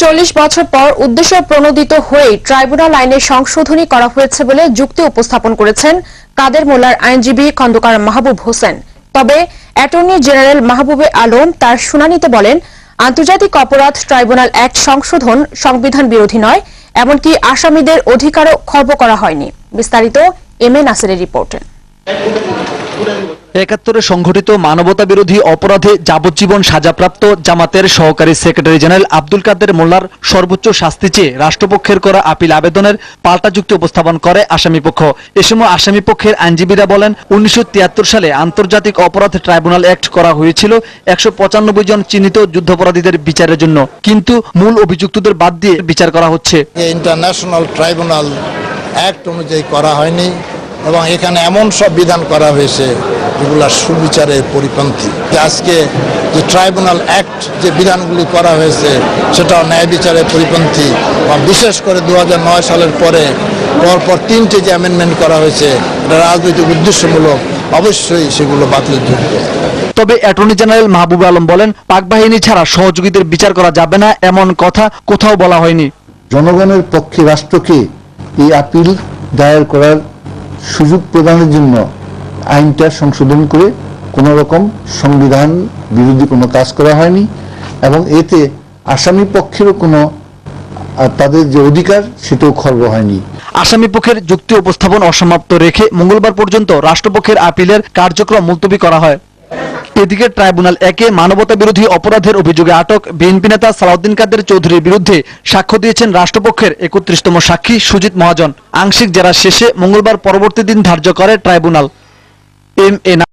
চল্লিশ বছর পর উদ্দেশ্য প্রণোদিত হয়ে ট্রাইব্যুনাল আইনে সংশোধনী করা হয়েছে বলে যুক্তি উপস্থাপন করেছেন কাদের মোল্লার আইনজীবী খন্দকার মাহবুব হোসেন। তবে অ্যাটর্নি জেনারেল মাহবুবে আলম তার শুনানিতে বলেন, আন্তর্জাতিক অপরাধ ট্রাইব্যুনাল অ্যাক্ট সংশোধন সংবিধান বিরোধী নয়, এমনকি আসামিদের অধিকারও খর্ব করা হয়নি। বিস্তারিত এম এ নাসিরের রিপোর্টে। একাত্তরে সংঘটিত মানবতা বিরোধী অপরাধে যাবজ্জীবন সাজাপ্রাপ্ত জামাতের সহকারী সেক্রেটারি জেনারেল আব্দুল কাদের মোল্লার সর্বোচ্চ শাস্তি চেয়ে রাষ্ট্রপক্ষের করা আপিল আবেদনের পাল্টা যুক্তি উপস্থাপন করে আসামিপক্ষ এ সময় আসামিপক্ষের আইনজীবীরা বলেন, উনিশশো তিয়াত্তর সালে আন্তর্জাতিক অপরাধ ট্রাইব্যুনাল অ্যাক্ট করা হয়েছিল একশো পঁচানব্বই জন চিহ্নিত যুদ্ধাপরাধীদের বিচারের জন্য। কিন্তু মূল অভিযুক্তদের বাদ দিয়ে বিচার করা হচ্ছে। ইন্টারন্যাশনাল ট্রাইব্যুনাল অ্যাক্ট অনুযায়ী করা হয়নি এবং এখানে এমন সব বিধান করা হয়েছে যেগুলো সুবিচারের পরিপন্থী। আজকে যে ট্রাইব্যুনাল অ্যাক্ট যে বিধানগুলি করা হয়েছে সেটাও ন্যায় বিচারের পরিপন্থী। এবং বিশেষ করে দুহাজার নয় সালের পরে পরপর তিনটে যে অ্যামেন্ডমেন্ট করা হয়েছে এটা রাজনৈতিক উদ্দেশ্যমূলক অবশ্যই সেগুলো বাতিলের যোগ্য। তবে অ্যাটর্নি জেনারেল মাহবুব আলম বলেন পাক বাহিনী ছাড়া সহযোগীদের বিচার করা যাবে না এমন কথা কোথাও বলা হয়নি। জনগণের পক্ষে রাষ্ট্রকে এই আপিল দায়ের করার সুযোগ প্রদানের জন্য আইনটা সংশোধন করে কোনো রকম সংবিধান বিরোধী কোনো কাজ করা হয়নি এবং এতে আসামি পক্ষেরও কোনো তাদের যে অধিকার সেটাও খর্ব হয়নি। আসামি পক্ষের যুক্তি উপস্থাপন অসমাপ্ত রেখে মঙ্গলবার পর্যন্ত রাষ্ট্রপক্ষের আপিলের কার্যক্রম মুলতবি করা হয়। এদিকে ট্রাইব্যুনাল একে মানবতা বিরোধী অপরাধের অভিযোগে আটক বিএনপি নেতা সালাউদ্দিন কাদের চৌধুরীর বিরুদ্ধে সাক্ষ্য দিয়েছেন রাষ্ট্রপক্ষের একত্রিশতম সাক্ষী সুজিত মহাজন। আংশিক জেরা শেষে মঙ্গলবার পরবর্তী দিন ধার্য করে ট্রাইব্যুনাল। M A